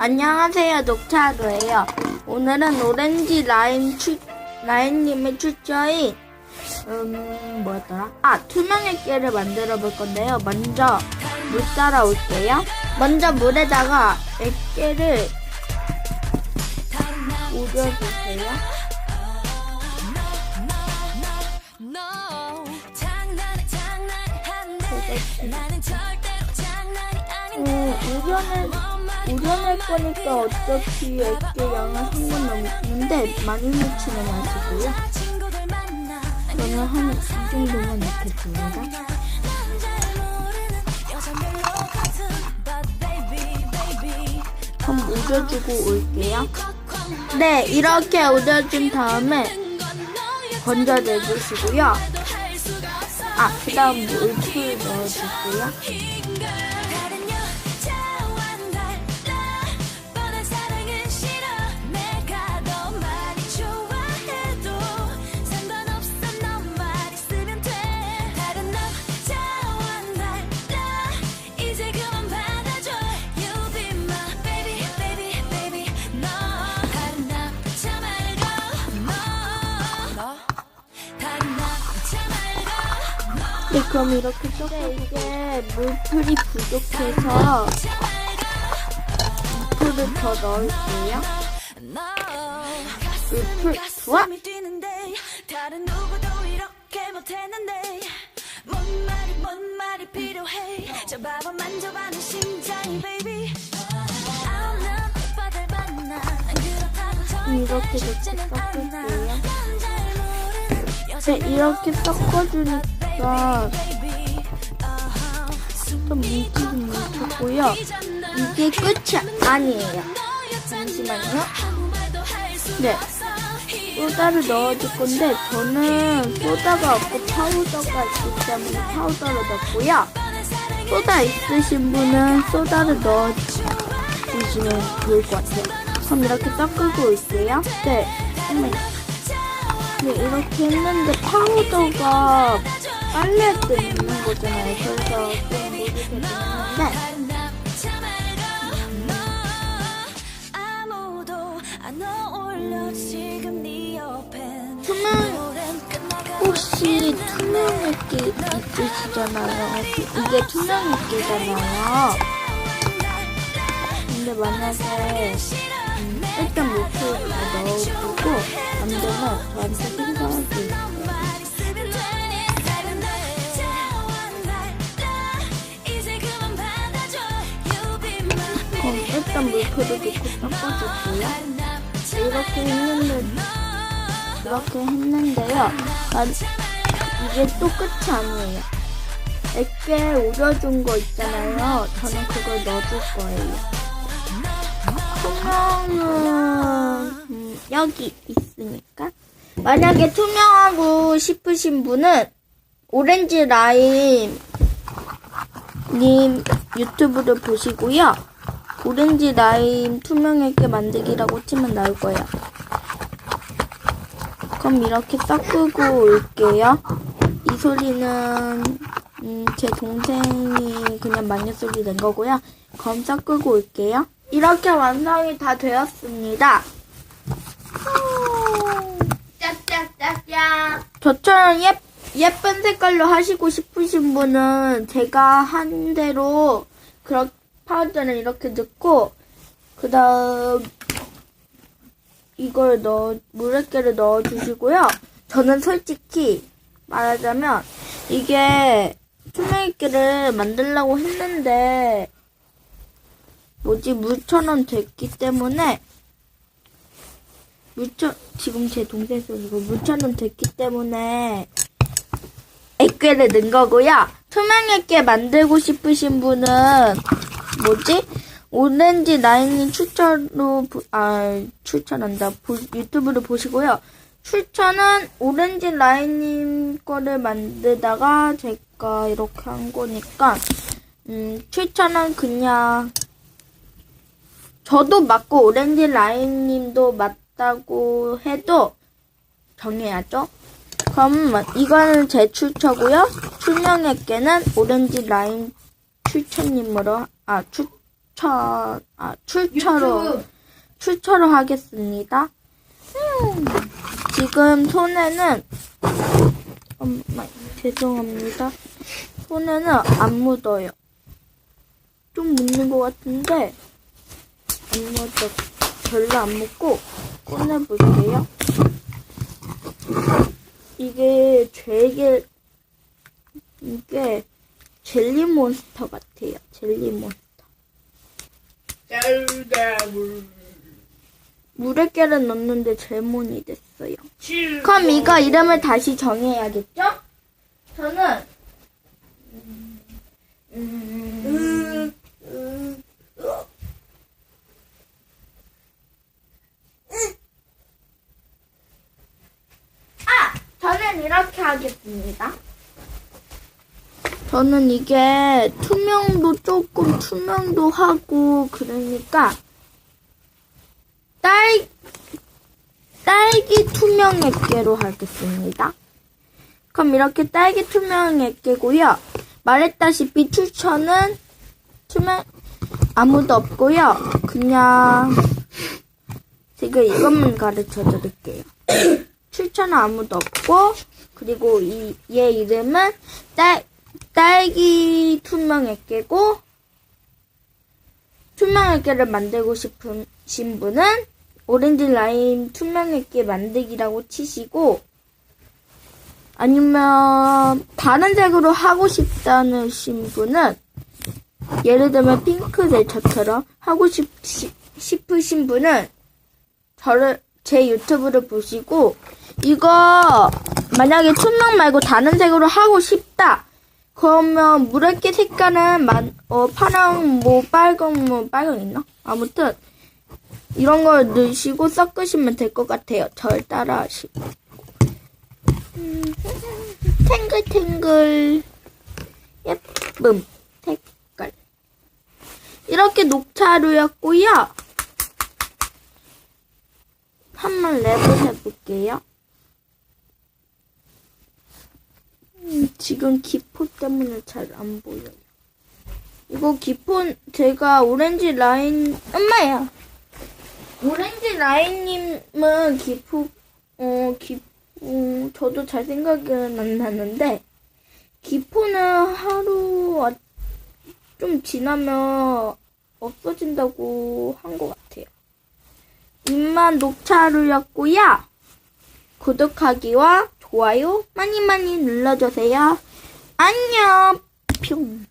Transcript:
안녕하세요, 녹차도예요. 오늘은 오렌지 라임 추, 라임님의 추천인, 음, 뭐였더라? 아, 투명의 깨를 만들어 볼 건데요. 먼저, 물 따라 올게요. 먼저 물에다가 액깨를 우려주세요. 장난해 우려낼, 우려낼 거니까 어차피 액깨 양은 한번 넘는데 많이 묻히는 마시고요. 저는 한 이 정도만 baby baby 그럼 우려주고 올게요. 네, 이렇게 우려준 다음에 건져내주시고요. 아, 그 다음 물풀 넣어주고요. 네, 그럼 이렇게 섞어 이게 물풀이 부족해서 물풀을 더 넣을게요. 물풀 좋아. 이렇게 않아 섞을게요. 여자 네, 이렇게 섞어주니까 어허 좀 뭉치긴 뭉쳤고요. 이게 끝이 아니에요. 잠시만요. 네. 소다를 넣어줄 건데 저는 소다가 없고 파우더가 있기 때문에 파우더를 넣고요. 소다 있으신 분은 소다를 넣어주시면 좋을 것 같아요. 그럼 이렇게 섞고 올게요. 네. 음. 네, 이렇게 했는데 파우더가 빨래 뜨는 거잖아요. 그래서 좀네 옆엔 투명 혹시 투명액기 있으시잖아요. 이게 투명액기잖아요. 근데 만약에 음, 일단 다 넣어보고 안 되면 저한테 수 일단 물풀을 넣고 섞어줄게요. 이렇게 했는데 이렇게 했는데요. 난 이게 또 끝이 아니에요. 액게 우려준 거 있잖아요. 저는 그걸 넣어줄 거예요. 투명은 음, 여기 있으니까. 만약에 투명하고 싶으신 분은 오렌지 라임 님 유튜브를 보시고요. 오렌지 라임 투명 액게 만들기라고 치면 나올 거예요. 그럼 이렇게 섞고 올게요. 이 소리는 음, 제 동생이 그냥 마녀 소리 낸 거고요. 그럼 섞고 올게요. 이렇게 완성이 다 되었습니다. 짜짜짜짜. 저처럼 예, 예쁜 색깔로 하시고 싶으신 분은 제가 한 대로 그렇게 파우더는 이렇게 넣고 그 다음 이걸 넣어 물에깨를 넣어 주시고요. 저는 솔직히 말하자면 이게 투명이끼를 만들려고 했는데 뭐지 물처럼 됐기 때문에 물처 지금 제 동생 소리고 물처럼 됐기 때문에 액괴를 넣은 거고요. 투명액괴 만들고 싶으신 분은 뭐지? 오렌지 라인님 추천으로 보- 아 추천한다 보- 유튜브를 보시고요. 추천은 오렌지 라인님 거를 만들다가 제가 이렇게 한 거니까 음 추천은 그냥 저도 맞고 오렌지 라인님도 맞다고 해도 정해야죠. 그럼 이거는 제 추천고요. 투명액계는 오렌지 라인 추천님으로 아 추, 추천, 아, 출처로, 출처로 하겠습니다. 음, 지금 손에는, 엄마, 죄송합니다. 손에는 안 묻어요. 좀 묻는 것 같은데, 안 묻어. 별로 안 묻고, 꺼내 볼게요. 이게 되게, 이게 젤리 몬스터 같아요. 젤리 몬스터. 짤다물 물에 깨를 넣는데 젤몬이 됐어요. 그럼 이거 이름을 다시 정해야겠죠? 저는 음, 음, 아, 저는 이렇게 하겠습니다. 저는 이게 투명도 조금 투명도 하고 그러니까 딸 딸기 투명 액계로 하겠습니다. 그럼 이렇게 딸기 투명 액계고요. 말했다시피 추천은 투명 아무도 없고요. 그냥 제가 이것만 가르쳐 드릴게요. 추천은 아무도 없고 그리고 이 얘 이름은 딸 딸기 투명 액계고 투명 액계를 만들고 싶으신 분은 오렌지 라임 투명 액계 만들기라고 치시고 아니면 다른 색으로 하고 싶다는 분은 예를 들면 핑크색 저처럼 하고 싶, 싶으신 분은 저를 제 유튜브를 보시고 이거 만약에 투명 말고 다른 색으로 하고 싶다 그러면 물액기 색깔은 만, 어, 파랑, 뭐, 빨강, 뭐, 빨강 있나? 아무튼, 이런 걸 넣으시고 섞으시면 될 것 같아요. 절 따라 하시고. 음, 탱글탱글. 예쁨. 색깔. 이렇게 녹차류였고요. 한번 랩을 해볼게요. 음, 지금 기포 때문에 잘 안 보여요. 이거 기포 제가 오렌지 라인 엄마야. 오렌지 라인님은 기포 어 기포 저도 잘 생각은 안 나는데 기포는 하루 아- 좀 지나면 없어진다고 한 것 같아요. 입만 녹차루였고요. 구독하기와 좋아요 많이 많이 눌러주세요. 안녕. 뿅.